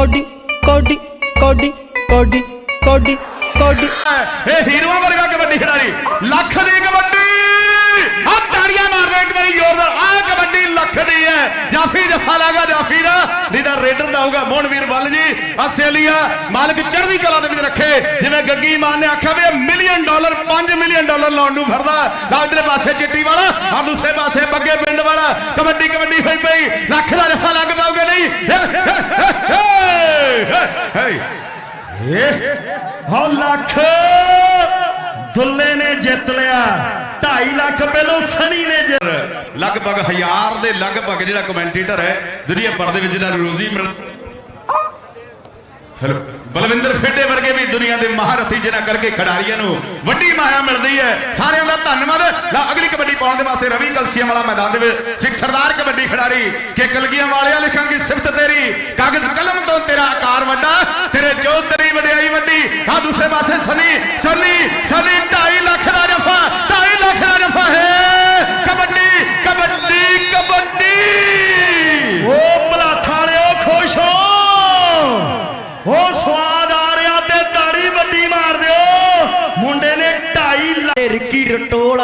Cody ਕੋਡੀ ਕੋਡੀ ਕੋਡੀ ਕੋਡੀ ਕੋਡੀ। ਇਹ ਹੀਰੋਆਂ ਵਰਗਾ ਕਬੱਡੀ ਖਿਡਾਰੀ, ਲੱਖ ਦੀ ਕਬੱਡੀ। ਆ ਤਾੜੀਆਂ ਮਾਰਦੇ ਇੱਕ ਵਾਰੀ ਜ਼ੋਰਦਾਰ ਆ ਕਬੱਡੀ ਲੱਖ ਦੀ ਹੈ। ਜਾਫੀ ਜਫਾ ਲਾਗਾ ਜਾਫੀ ਦਾ। ਨਹੀਂ ਤਾਂ ਰੇਡਰ ਦਾ ਹੋਊਗਾ ਮੋਹਨਵੀਰ ਬੱਲ ਜੀ। ਆਸਟ੍ਰੇਲੀਆ ਮਾਲਕ ਚੜ੍ਹਦੀ ਕਲਾ ਦੇ ਵਿੱਚ ਰੱਖੇ। ਜਿਵੇਂ ਗੱਗੀ ਮਾਨ ਨੇ ਆਖਿਆ ਵੀ ਮਿਲੀਅਨ ਡਾਲਰ 5 ਮਿਲੀਅਨ ਡਾਲਰ ਲਾਉਣ ਨੂੰ ਫਿਰਦਾ। ਨਾ ਇਧਰੇ ਪਾਸੇ ਚਿੱਟੀ ਵਾਲਾ ਆ ਦੂਸਰੇ ਪਾਸੇ ਬੱਗੇ ਪਿੰਡ ਵਾਲਾ। ਕਬੱਡੀ ਕਬੱਡੀ ਹੋਈ ਪਈ। ਲੱਖ ਦਾ ਜਫਾ ਲੱਗ ਪਾਉਗੇ ਨਹੀਂ ਹੇ ਹੇ ਹੋ ਲੱਖ ਦੁੱਲੇ ਨੇ ਜਿੱਤ ਲਿਆ 2.5 ਲੱਖ ਪਹਿਲੋਂ ਸਣੀ ਨੇ ਜਿੱਤ ਲਗਭਗ ਹਜ਼ਾਰ ਦੇ ਲਗਭਗ ਜਿਹੜਾ ਕਮੈਂਟੇਟਰ ਹੈ, ਦੁਨੀਆ ਭਰ ਦੇ ਵਿੱਚ ਜਿਹੜਾ ਰੋਜ਼ੀ ਮਿਲ ਹੈਲੋ, ਬਲਵਿੰਦਰ ਫੇਡੇ ਵਰਗੇ ਵੀ ਦੁਨੀਆ ਦੇ ਮਹਾਰਥੀ ਜਿਨ੍ਹਾਂ ਕਰਕੇ ਖਿਡਾਰੀਆਂ ਨੂੰ ਵੱਡੀ ਮਾਇਆ ਮਿਲਦੀ ਹੈ। ਸਾਰਿਆਂ ਦਾ ਧੰਨਵਾਦ। ਲਓ ਅਗਲੀ ਕਬੱਡੀ ਪਾਉਣ ਦੇ ਵਾਸਤੇ ਰਵੀ ਕਲਸੀਆਂ ਵਾਲਾ ਮੈਦਾਨ ਦੇ ਵਿੱਚ ਸਿੱਖ ਸਰਦਾਰ ਕਬੱਡੀ ਖਿਡਾਰੀ ਕਿ ਕਲਗੀਆਂ ਵਾਲਿਆਂ ਲਿਖਾਂਗੀ ਸਿਫਤ ਤੇਰੀ। ਕਾਗਜ਼ ਕਲਮ ਤੋਂ ਤੇਰਾ ਆਕਾਰ ਵੱਡਾ, ਤੇਰੇ ਜੋ ਵਡਿਆਈ ਵੱਡੀ। ਆ ਦੂਸਰੇ ਪਾਸੇ ਸਨੀ ਸਨੀ ਸਨੀ 2.5 ਲੱਖ ਦਾ ਜਫਾ 2.5 ਲੱਖ ਦਾ ਜਫਾ ਹੈ ਕਬੱਡੀ ਕਬੱਡੀ ਕਬੱਡੀ ਉਹ ਭਲਾਥਾ ਵਾਲਿਓ ਖੁਸ਼ ਹੋ ਉਹ ਸਵਾਦ ਆ ਰਿਹਾ ਤੇ ਤਾੜੀ ਵੱਡੀ ਮਾਰ ਦਿਓ ਮੁੰਡੇ ਨੇ 2.5 ਲੱਖ ਤੇ ਰਿੱਕੀ ਰਟੋਲ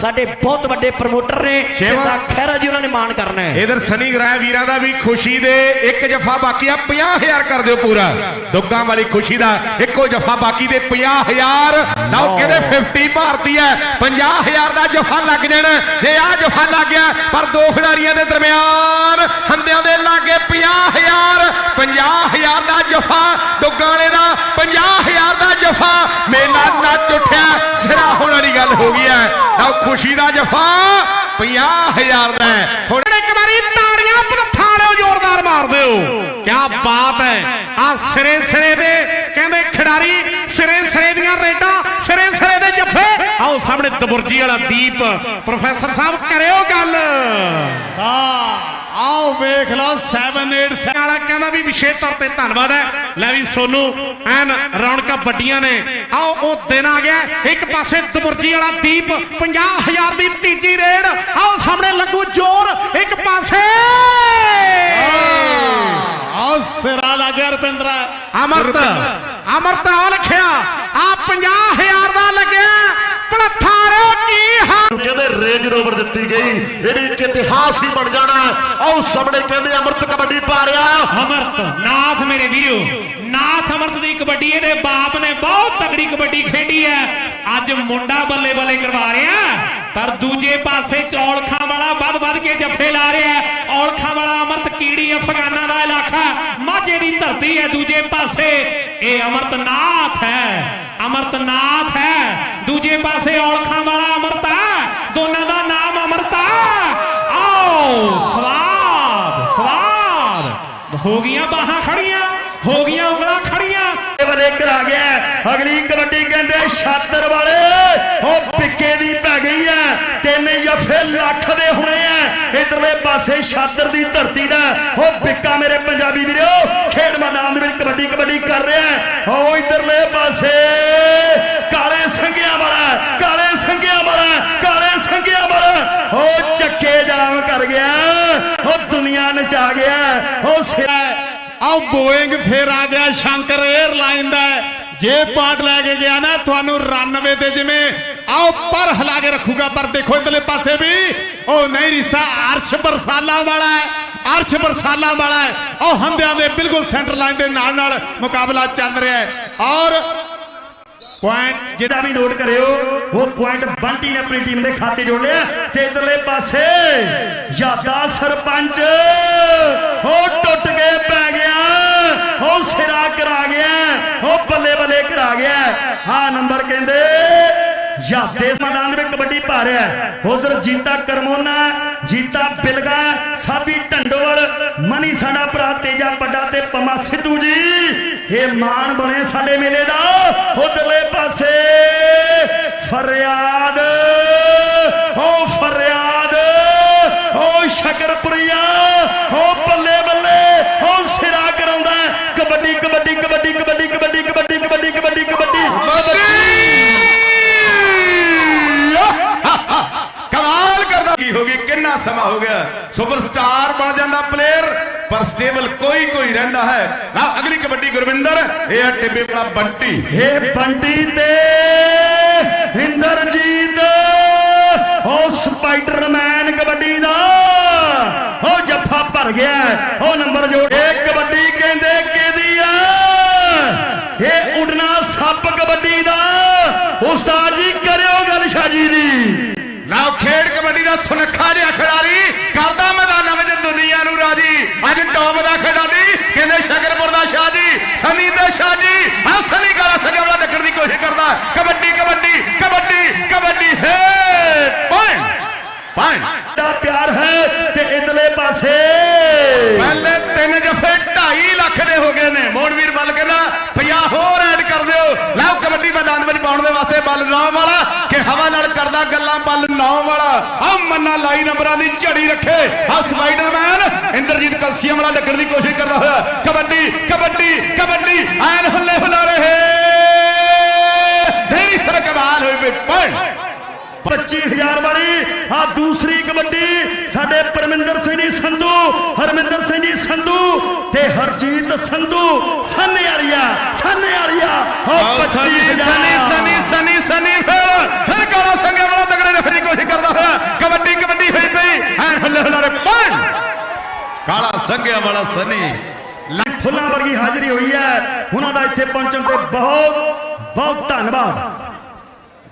ਸਾਡੇ ਬਹੁਤ ਵੱਡੇ ਪ੍ਰਮੋਟਰ ਨੇ। ਜਿੰਦਾ ਖਹਿਰਾ ਜੀ ਉਹਨਾਂ ਨੇ ਮਾਣ ਕਰਨਾ ਹੈ ਇਧਰ ਸਨੀ ਗ੍ਰਹਿ ਵੀਰਾਂ ਦਾ ਵੀ ਖੁਸ਼ੀ ਦੇ ਇੱਕ ਜਫਾ ਬਾਕੀ ਆ 50000 ਕਰ ਦਿਓ ਪੂਰਾ ਦੁੱਗਾਂ ਵਾਲੀ ਖੁਸ਼ੀ ਦਾ ਇੱਕੋ ਜਫਾ ਬਾਕੀ ਦੇ 50000 ਨਾਓ ਕਹਿੰਦੇ 50 ਭਾਰਤੀ ਹੈ? 50000 ਦਾ ਜਫਾ ਲੱਗ ਜਾਣਾ। ਜੇ ਆ ਜਫਾ ਲੱਗ ਗਿਆ, ਪਰ ਦੋ ਖਿਡਾਰੀਆਂ ਦੇ ਦਰਮਿਆਨ ਹੰਦਿਆਂ ਦੇ ਲਾਗੇ 50000 50000 ਦਾ ਜਫਾ ਦੁੱਗਾਂ ਵਾਲੇ ਦਾ 50000 ਦਾ ਜਫਾ। ਮੇਲਾ ਨੱਚ ਉੱਠਿਆ, ਸਿਰਾ ਹੋਣ ਵਾਲੀ ਗੱਲ ਹੋ ਗਈ ਹੈ। ਨਾਓ ਖੁਸ਼ੀ ਦਾ ਜਫਾ 50000 ਦਾ ਹੁਣ ਇੱਕ ਵਾਰੀ ਤਾੜੀਆਂ ਪਲਥਾੜਿਓ ਜ਼ੋਰਦਾਰ ਮਾਰ ਦਿਓ। ਕੀ ਬਾਤ ਹੈ। ਆ ਸਿਰੇ ਸਿਰੇ ਦੇ, ਕਹਿੰਦੇ ਖਿਡਾਰੀ ਸਿਰੇ ਸਿਰੇ ਦੀਆਂ ਰੇਡਾਂ ਸਿਰੇ ਸਿਰੇ ਦੇ ਜੱਫੇ। ਆਓ ਸਾਹਮਣੇ ਦਬੁਰਜੀ ਵਾਲਾ ਦੀਪ। ਪ੍ਰੋਫੈਸਰ ਸਾਹਿਬ ਕਰਿਓ ਗੱਲ। ਆਓ ਵੇਖ ਲਓ 787 ਵਾਲਾ ਕਹਿੰਦਾ ਵੀ ਵਿਸ਼ੇਸ਼ ਤੌਰ ਤੇ ਧੰਨਵਾਦ ਹੈ। ਲੈ ਵੀ ਸੋਨੂੰ ਐਨ ਰੌਣਕਾਂ ਵੱਡੀਆਂ ਨੇ। ਆਓ ਉਹ ਦਿਨ ਆ ਗਿਆ। ਇੱਕ ਪਾਸੇ ਦਬੁਰਜੀ ਵਾਲਾ ਦੀਪ 50000 ਦੀ ਤੀਜੀ ਰੇਡ। ਆਓ ਸਾਹਮਣੇ ਲੱਗੂ ਜ਼ੋਰ। ਇੱਕ ਪਾਸੇ। ਆਓ ਸਿਰਾ ਲੱਗਿਆ ਰੁਪਿੰਦਰਾ। ਅਮਰਤ ਅਮਰਤ ਆ ਲਿਖਿਆ। ਆ 50000 ਦਾ ਲੱਗਿਆ। ਪਲਥਾਰਿਓ ਕੀ ਹਾਲ? ਕਹਿੰਦੇ ਰੇਂਜ ਰੋਵਰ ਦਿੱਤੀ ਗਈ। ਇਹ ਵੀ ਇੱਕ ਇਤਿਹਾਸ ਹੀ ਬਣ ਜਾਣਾ। ਆਓ ਸਾਹਮਣੇ ਕਹਿੰਦੇ ਅਮਰਤ ਕਬੱਡੀ ਪਾ ਰਿਹਾ। ਅਮਰਤ ਨਾਥ ਮੇਰੇ ਵੀਰੋ। ਨਾਥ ਅਮਰਤ ਦੀ ਕਬੱਡੀ ਇਹਦੇ ਬਾਪ ਨੇ ਬਹੁਤ ਤਕੜੀ ਕਬੱਡੀ ਖੇਡੀ ਹੈ। ਅੱਜ ਮੁੰਡਾ ਬੱਲੇ ਬੱਲੇ ਕਰਵਾ ਰਿਹਾ ਪਰ ਦੂਜੇ ਪਾਸੇ ਚੌਲਖਾਂ ਵਾਲਾ ਵੱਧ ਵੱਧ ਕੇ ਜੱਫੇ ਲਾ ਰਿਹਾ ਹੈ। ਔਲਖਾਂ ਵਾਲਾ ਅਮਰਤ ਕੀੜੀ ਅਫਗਾਨਾਂ ਦਾ ਇਲਾਕਾ। ਮਾਝੇ ਦੀ ਧਰਤੀ ਹੈ ਦੂਜੇ ਪਾਸੇ। ਇਹ ਅਮਰਤ ਨਾਥ ਹੈ। ਅਮਰਤ ਹੈ। ਦੂਜੇ ਪਾਸੇ ਔਲਖਾਂ ਵਾਲਾ ਅਮਰਤ ਹੈ। ਦੋਨਾਂ ਦਾ ਨਾਮ ਅਮਰਤ ਆਓ, ਸਵਾਦ ਸਵਾਦ। ਹੋ ਗਈਆਂ ਬਾਹਾਂ ਖੜੀਆਂ, ਹੋ ਗਈਆਂ ਉਂਗਲਾਂ ਖੜੀਆਂ। ਬਲੇ ਕਰਾ ਗਿਆ। ਅਗਲੀ ਕਬੱਡੀ ਕਹਿੰਦੇ ਛਾਤਰ ਵਾਲੇ। ਉਹ ਪਿੱਕੇ ਦੀ ਪੈ ਗਈ ਐ ਤਿੰਨ ਜਫੇ ਲੱਖ ਦੇ ਹੋਣੇ ਐ ਇਧਰਲੇ ਪਾਸੇ ਛਾਤਰ ਦੀ ਧਰਤੀ ਦਾ। ਉਹ ਪਿੱਕਾ ਮੇਰੇ ਪੰਜਾਬੀ ਵੀਰੋ, ਖੇਡ ਮੈਦਾਨ ਦੇ ਵਿੱਚ ਕਬੱਡੀ ਕਬੱਡੀ ਕਰ ਰਿਹਾ ਉਹ ਇਧਰਲੇ ਪਾਸੇ ਕਾਲੇ ਸੰਗਿਆਂ ਵਾਲਾ ਕਾਲੇ ਸੰਗਿਆਂ ਵਾਲਾ ਕਾਲੇ ਸੰਗਿਆਂ ਵਾਲਾ ਉਹ ਚੱਕੇ ਜਾਮ ਕਰ ਗਿਆ ਉਹ ਦੁਨੀਆ ਨਚਾ ਗਿਆ ਉਹ ਸਿਰਾ ਆਓ ਬੋਇੰਗ ਫੇਰ ਆ ਗਿਆ ਸ਼ੰਕਰ 에ਅਰਲਾਈਨ ਦਾ। ਜੇ ਪਾਰਟ ਲੈ ਕੇ ਗਿਆ ਨਾ, ਤੁਹਾਨੂੰ ਰਨਵੇ ਤੇ ਜਿਵੇਂ, ਆਓ ਪਰ ਹਿਲਾ ਕੇ ਰੱਖੂਗਾ, ਪਰ ਦੇਖੋ ਇਧਰਲੇ ਪਾਸੇ ਵੀ। ਉਹ ਨਹੀਂ ਰਿਸਾ, ਅਰਸ਼ ਬਰਸਾਲਾ ਵਾਲਾ ਹੈ, ਅਰਸ਼ ਬਰਸਾਲਾ ਵਾਲਾ ਹੈ। ਉਹ ਹੰਦਿਆਂ ਦੇ ਬਿਲਕੁਲ ਸੈਂਟਰ ਲਾਈਨ ਦੇ ਨਾਲ ਨਾਲ ਮੁਕਾਬਲਾ ਚੱਲ ਰਿਹਾ ਹੈ। ਔਰ ਪੁਆਇੰਟ ਜਿਹੜਾ ਵੀ ਨੋਟ ਕਰਿਓ, ਉਹ ਪੁਆਇੰਟ ਬੰਟੀ ਨੇ ਆਪਣੀ ਟੀਮ ਦੇ ਖਾਤੇ ਜੋੜ ਲਿਆ ਤੇ ਇਧਰਲੇ ਪਾਸੇ ਯਾਦਾ ਸਰਪੰਚ, ਉਹ ਟੁੱਟ ਕੇ ਪੈ यादे मैदान में कबड्डी पा रहा है उधर जीता करमोना जीता बिलगा साबी ढंडोल मनी साडा भरा तेजा पड्डा ते पमा सिद्धू जी ये मान बने साडे मेले दा उधरले पासे फरियाद ओ फरियाद ओ शकरपुरिया ओ ਸਮਾਂ ਹੋ ਗਿਆ। ਸੁਪਰਸਟਾਰ ਬਣ ਜਾਂਦਾ ਪਲੇਅਰ ਪਰ ਸਟੇਬਲ ਕੋਈ ਕੋਈ ਰਹਿੰਦਾ ਹੈ। ਲਓ ਅਗਲੀ ਕਬੱਡੀ ਗੁਰਵਿੰਦਰ, ਇਹ ਹੈ ਟਿੱਬੇ ਵਾਲਾ ਬੰਟੀ। ਇਹ ਬੰਟੀ ਤੇ ਇੰਦਰਜੀਤ, ਉਹ ਸਪਾਈਡਰਮੈਨ ਕਬੱਡੀ ਦਾ। ਉਹ ਜੱਫਾ ਭਰ ਗਿਆ ਉਹ ਨੰਬਰ ਜੋੜ। ਇਹ ਕਬੱਡੀ ਕਹਿੰਦੇ ਕਿਹਦੀ ਆ? ਇਹ ਉਡਣਾ ਸੱਪ ਕਬੱਡੀ ਦਾ ਉਸਤਾਦ ਜੀ ਕਰਿਓ ਗੱਲ ਸ਼ਾਜੀ ਦੀ ਲਓ ਖੇਡ ਕਬੱਡੀ ਦਾ ਸੁਨੱਖਾ ਜਿਹਾ ਖਿਡਾਰੀ ਕਰਦਾ ਮੈਦਾਨਾਂ ਵਿੱਚ ਦੁਨੀਆ ਨੂੰ ਰਾਜੀ। ਅੱਜ ਟੌਪ ਦਾ ਖਿਡਾਰੀ ਕਹਿੰਦੇ ਸ਼ਕਰਪੁਰ ਦਾ ਸ਼ਾਹ ਜੀ, ਸਨੀ ਦੇ ਸ਼ਾਹ ਜੀ ਆ ਸਨੀ ਕਾਲਾ ਸਗਵਲਾ ਡੱਕਣ ਦੀ ਕੋਸ਼ਿਸ਼ ਕਰਦਾ ਕਬੱਡੀ ਕਬੱਡੀ ਕਬੱਡੀ ਕਬੱਡੀ ਹੈ ਪੁਆਇੰਟ ਪੁਆਇੰਟ ਦਾ ਪਿਆਰ ਹੈ ਤੇ ਇਧਰਲੇ ਪਾਸੇ। ਪਹਿਲੇ ਤਿੰਨ ਜਫੇ 2.5 ਲੱਖ ਦੇ ਹੋ ਗਏ ਨੇ। ਮੋਹਨਵੀਰ ਬੱਲ ਕਹਿੰਦਾ 50 ਹੋਰ ਐਡ ਕਰ ਦਿਓ। ਲਓ ਕਬੱਡੀ ਮੈਦਾਨ ਵਿੱਚ ਪਾਉਣ ਦੇ ਵਾਸਤੇ ਬੱਲ ਨੌ ਵਾਲਾ ਕਿ ਹਵਾ ਨਾਲ ਕਰਦਾ ਗੱਲਾਂ ਬੱਲ ਨੌ ਵਾਲਾ। ਆ ਮੰਨਾ ਲਾਈ ਨੰਬਰਾਂ ਦੀ ਝੜੀ ਰੱਖੇ। ਆ ਸਪਾਈਡਰਮੈਨ ਇੰਦਰਜੀਤ ਕਲਸੀਅਮ ਵਾਲਾ ਲੱਗਣ ਦੀ ਕੋਸ਼ਿਸ਼ ਕਰਦਾ ਹੋਇਆ। ਕਬੱਡੀ ਕਬੱਡੀ ਕਬੱਡੀ, ਐਨ ਹੁੱਲੇ ਹੁਲਾ ਰਹੇ ਢੇਰੀ ਸਰ ਕਮਾਲ ਹੋਈ ਪਈ। 25000 ਵਾਲੀ ਆ ਦੂਸਰੀ ਕਬੱਡੀ ਸਾਡੇ ਪਰਮਿੰਦਰ ਸਿੰਘ ਜੀ ਸੰਧੂ ਹਰਮਿੰਦਰ ਸਿੰਘ ਜੀ ਸੰਧੂ ਤੇ ਹਰਜੀਤ ਸੰਧੂ ਸਾਨੇ ਵਾਲੀਆ ਸਾਨੇ ਵਾਲੀਆ ਹੋ ਆਓ ਸਨੀ ਸਨੀ ਸਨੀ ਸਨੀ ਸਨੀ ਫਿਰ ਫਿਰ ਕਾਲਾ ਸੰਗੇ ਵਾਲਾ ਤਗੜੇ ਕੋਸ਼ਿਸ਼ ਕਰਦਾ ਹੋਇਆ ਕਬੱਡੀ ਕਬੱਡੀ ਹੋਈ ਪਈ ਹੱਲੇ ਕਾਲਾ ਸੰਗਿਆ ਵਾਲਾ ਸਨੀ ਫੁੱਲਾਂ ਵਰਗੀ ਹਾਜ਼ਰੀ ਹੋਈ ਹੈ ਉਹਨਾਂ ਦਾ ਇੱਥੇ ਪਹੁੰਚਣ ਤੇ ਬਹੁਤ ਬਹੁਤ ਧੰਨਵਾਦ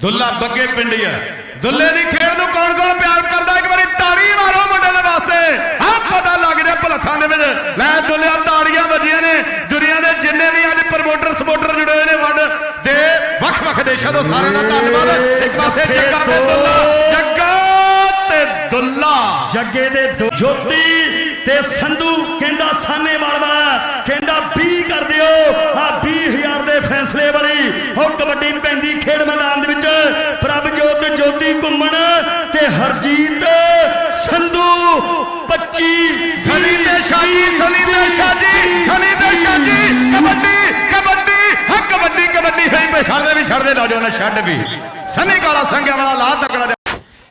ਦੁੱਲਾ ਬੱਗੇ ਪਿੰਡੀ ਹੈ ਦੁੱਲੇ ਦੀ ਖੇਡ ਨੂੰ ਕੌਣ ਕੌਣ ਪਿਆਰ ਕਰਦਾ? ਇੱਕ ਵਾਰੀ ਤਾੜੀ ਮਾਰੋ ਮੁੰਡੇ ਦੇ ਵਾਸਤੇ। ਆ ਪਤਾ ਲੱਗ ਰਿਹਾ ਭਲੱਥਾਂ ਦੇ ਵਿੱਚ। ਲੈ ਦੁੱਲਿਆ ਤਾੜੀਆਂ ਵੱਜੀਆਂ ਨੇ। ਦੁਨੀਆ ਦੇ ਜਿੰਨੇ ਵੀ ਅੱਜ ਪ੍ਰਮੋਟਰ ਸਪੋਰਟਰ ਜੁੜੇ ਹੋਏ ਨੇ ਵੰਡ ਦੇ ਵੱਖ ਵੱਖ ਦੇਸ਼ਾਂ ਤੋਂ ਸਾਰਿਆਂ ਦਾ ਧੰਨਵਾਦ। ਇੱਕ ਪਾਸੇ ਜੱਗਾ ਤੇ ਦੁੱਲਾ। ਜੱਗਾ ਤੇ ਦੁੱਲਾ। ਜੱਗੇ ਦੋ- ਜੋਤੀ ਤੇ ਸੰਧੂ ਕਹਿੰਦਾ ਸਾਨੇਵਾਲ ਵਾਲਾ ਕਹਿੰਦਾ 20 ਕਰ ਦਿਓ। ਆ 20000 ਦੇ ਫੈਸਲੇ ਵਾਲੀ ਉਹ ਕਬੱਡੀ ਪੈਂਦੀ ਖੇਡ ਮੈਦਾਨ ਦੇ ਵਿੱਚ। ਪ੍ਰਭਜੋਤ ਜੋਤੀ ਘੁੰਮਣ ਤੇ ਹਰਜੀਤ ਸੰਧੂ 25 ਸਨੀ ਤੇ ਸ਼ਾਜੀ, ਸਨੀ ਤੇ ਸ਼ਾਜੀ, ਸਨੀ ਤੇ ਸ਼ਾਜੀ। ਕਬੱਡੀ ਕਬੱਡੀ, ਹਾਂ, ਕਬੱਡੀ ਕਬੱਡੀ। ਹੋਈ ਪਈ ਛੱਡਦੇ ਵੀ ਛੱਡਦੇ ਨੌਜਵਾਨ ਛੱਡ ਵੀ। ਸਨੀ ਕਾਲਾ ਸੰਗਿਆ ਵਾਲਾ ਲਾ ਤਕੜਾ